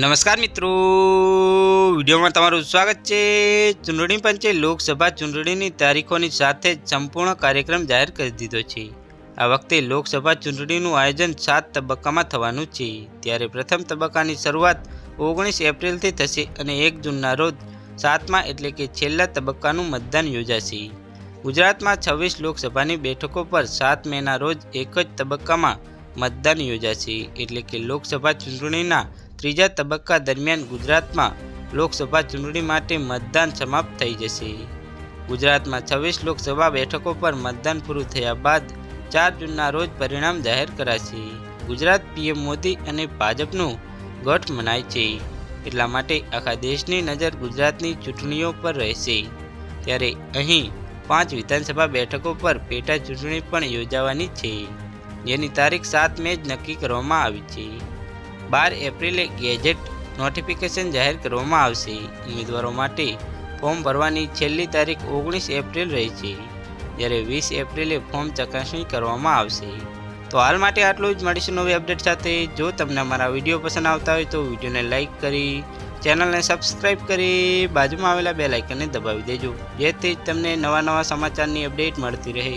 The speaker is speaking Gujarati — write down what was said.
નમસ્કાર મિત્રો. વિડીયોમાં તમારું સ્વાગત છે. ચૂંટણી પંચે લોકસભા ચૂંટણીની તારીખોની સાથે સંપૂર્ણ કાર્યક્રમ જાહેર કરી દીધો છે. આ વખતે લોકસભા ચૂંટણીનું આયોજન સાત તબક્કામાં થવાનું છે. ત્યારે પ્રથમ તબક્કાની શરૂઆત ઓગણીસ એપ્રિલથી થશે અને એક જૂનના રોજ સાતમા એટલે કે છેલ્લા તબક્કાનું મતદાન યોજાશે. ગુજરાતમાં છવ્વીસ લોકસભાની બેઠકો પર સાત મેના રોજ એક જ તબક્કામાં મતદાન યોજાશે. એટલે કે લોકસભા ચૂંટણીના ત્રીજા તબક્કા દરમિયાન ગુજરાતમાં લોકસભા ચૂંટણી માટે મતદાન સમાપ્ત થઈ જશે. ગુજરાતમાં છવ્વીસ લોકસભા બેઠકો પર મતદાન પૂરું થયા બાદ ચાર જૂનના રોજ પરિણામ જાહેર કરાશે. ગુજરાત પીએમ મોદી અને ભાજપનું ગઠ મનાય છે. એટલા માટે આખા દેશની નજર ગુજરાતની ચૂંટણીઓ પર રહેશે. ત્યારે અહીં પાંચ વિધાનસભા બેઠકો પર પેટા ચૂંટણી પણ યોજાવાની છે. જેની તારીખ સાત મે જ નક્કી કરવામાં આવી છે. બાર એપ્રિલે ગેજેટ નોટિફિકેશન જાહેર કરવામાં આવશે. ઉમેદવારો માટે ફોર્મ ભરવાની છેલ્લી તારીખ ઓગણીસ એપ્રિલ રહી છે. જ્યારે વીસ એપ્રિલે ફોર્મ ચકાસણી કરવામાં આવશે. તો હાલ માટે આટલું જ. મળીશું નવી અપડેટ સાથે. જો તમને અમારા વીડિયો પસંદ આવતા હોય તો વિડીયોને લાઇક કરી, ચેનલને સબસ્ક્રાઇબ કરી, બાજુમાં આવેલા બે લાઇકનને દબાવી દેજો. જેથી તમને નવા નવા સમાચારની અપડેટ મળતી રહે.